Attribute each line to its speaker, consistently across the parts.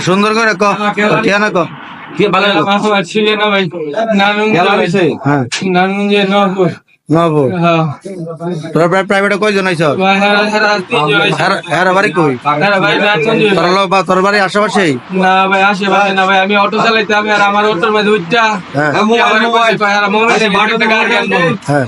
Speaker 1: সুন্দর করে ক ঠিয়া না ক
Speaker 2: কি ভালো
Speaker 3: আমার না ভাই নানুন
Speaker 1: গেল
Speaker 3: হ্যাঁ।
Speaker 1: নানুন যে
Speaker 3: নারায়ণগঞ্জে নবপুর
Speaker 1: নবপুর
Speaker 3: হ্যাঁ
Speaker 1: প্রাইভেটে কয়জন আইছ
Speaker 3: হেরা।
Speaker 1: হ্যাঁ বাড়ি কই তোর লো- বা তোর বাড়ি আশেপাশেই
Speaker 3: না ভাই আশেপাশে না ভাই আমি অটো চালাইতে আমি আর আমার অটোর মধ্যে উঠটা
Speaker 1: হ্যাঁ। হ্যাঁ।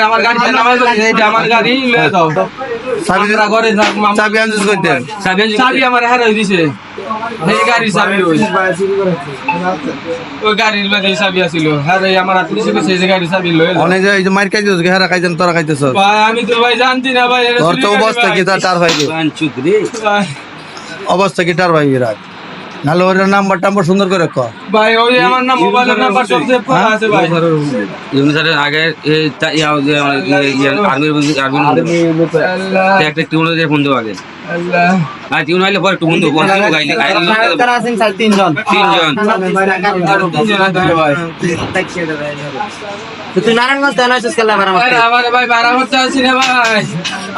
Speaker 3: আমার গাড়িতে নামাই দাও এইটা আমার গাড়ি লয়ে দাও
Speaker 1: চাবি
Speaker 3: আমরা ঘরে যাক
Speaker 1: চাবি
Speaker 3: আমার হারাই দিছে এই গাড়ির চাবি ওই। ওই গাড়ির মধ্যে চাবি আছিল। হারাই আমার হাতে দিছে কইছে এই যে গাড়ির চাবি লয়ে যাও।
Speaker 1: অনেক এই যে মার খাইছিস হেরা খাইছেন তোরা খাইতেছ।
Speaker 3: ভাই আমি তো ভাই জানতি না ভাই এটা
Speaker 1: তোর তো অবস্থা কি? তার ভাই অবস্থা কি? টার ভাই রাত নাহলে ওর নাম্বার টাম্বার সুন্দর করে ক।
Speaker 3: ভাই ওই আমার না মোবাইলের নাম্বার সবচেয়ে পড়া আছে ভাই।
Speaker 2: ইউনি স্যার আগে এই ইয়া আর্মির আর্মির একটা টিউনে ফোন দেবো আগে।
Speaker 3: আল্লাহ।
Speaker 2: আর টিউন আইলে পরে টিউন দেবো পরে গাইলে। তিনজন
Speaker 3: আরও তিনজন। আছে ভাই।
Speaker 4: তুই নারায়ণগঞ্জ তাই নয় খেলা ভাড়া
Speaker 3: ভাই, আমার ভাই ভাড়া করতে আসছি না ভাই।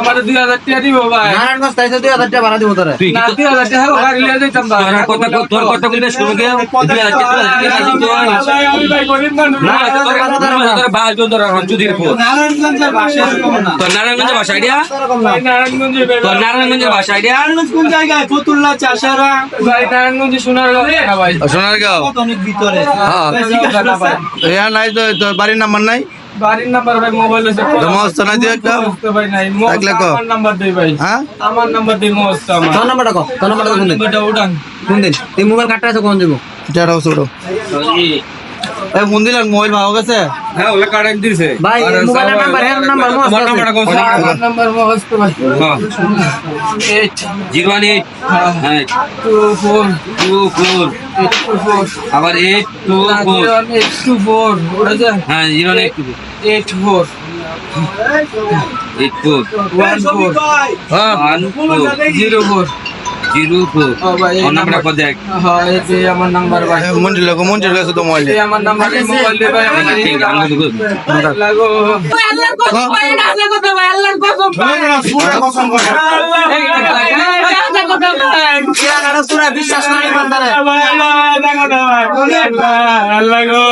Speaker 3: আমার দুই হাজার টাকা দিব ভাই।
Speaker 4: নারায়ণগঞ্জ তাই দুই হাজার টাকা ভাড়া দিব তোরে।
Speaker 3: না দুই হাজার টাকা গাড়ি লিয়ে যেতাম ভাই।
Speaker 2: তোর কথা তোর কথা দুই হাজার টাকা দুই
Speaker 3: ভাই, আমি ভাই গরিব মানুষ।
Speaker 2: না তোর ভাই জন তোর চুদির পর তোর নারায়ণগঞ্জের ভাষা আইডিয়া?
Speaker 3: ভাই নারায়ণগঞ্জে ভাই
Speaker 2: তোর নারায়ণগঞ্জের ভাষা
Speaker 3: কোন জায়গায়? ফতুল্লা চাষারা? নারায়ণগঞ্জে
Speaker 1: হ্যাঁ। নাই তো তোর বাড়ির নাম্বার নাই?
Speaker 3: বাড়ির নাম্বার ভাই মোবাইল আছে।
Speaker 1: মস্ত না দিয়ে একটা?
Speaker 3: ভাই নাই। মোবাইল আমার নাম্বার দেই ভাই।
Speaker 1: হ্যাঁ?
Speaker 3: আমার নাম্বার দেই মোস্ত আমার।
Speaker 4: তোর নাম্বারটা কো? তোর নাম্বারটা কোন দিন? কোন দিন? তুই মোবাইল কাটটা আছে কোন দিব?
Speaker 1: এটা ছোটো এ ফোন দিলেন মোবাইল ভালো গেছে?
Speaker 2: হ্যাঁ ওলা কারেন্ট দিছে।
Speaker 4: ভাই মোবাইলের নাম্বার এর নাম্বার মোবাইল
Speaker 2: আমার নাম্বারটা কোন
Speaker 3: আমার নাম্বার মোস্ত ভাই। Eight
Speaker 2: zero one eight. হ্যাঁ।
Speaker 3: Two four
Speaker 2: two four
Speaker 3: two four
Speaker 2: আবার eight two four
Speaker 3: eight two four উঠেছে
Speaker 2: হ্যাঁ zero one eight
Speaker 3: eight four
Speaker 2: eight four
Speaker 3: one four
Speaker 1: হ্যাঁ।
Speaker 2: ওয়ান ফোর
Speaker 3: জিরো ভাই
Speaker 2: নাম্বারটা
Speaker 3: নাম্বার।
Speaker 2: কত দেখ
Speaker 3: হ্যাঁ এই আমার নাম্বার ভাই।
Speaker 1: মন্দির লোক মন্দির গেছে তো মোবাইলে।
Speaker 3: এই আমার নাম্বার এই মোবাইল দে ভাই। আমার
Speaker 2: ঠিক আমি তো
Speaker 3: লাগো
Speaker 5: আল্লাহর কসম ভাই আল্লাহর কথা ভাই আল্লাহর কসম ভাই আল্লাহর কসম ভাই।
Speaker 4: বিশ্বাস নাই বান্দারে
Speaker 3: আল্লাহ গো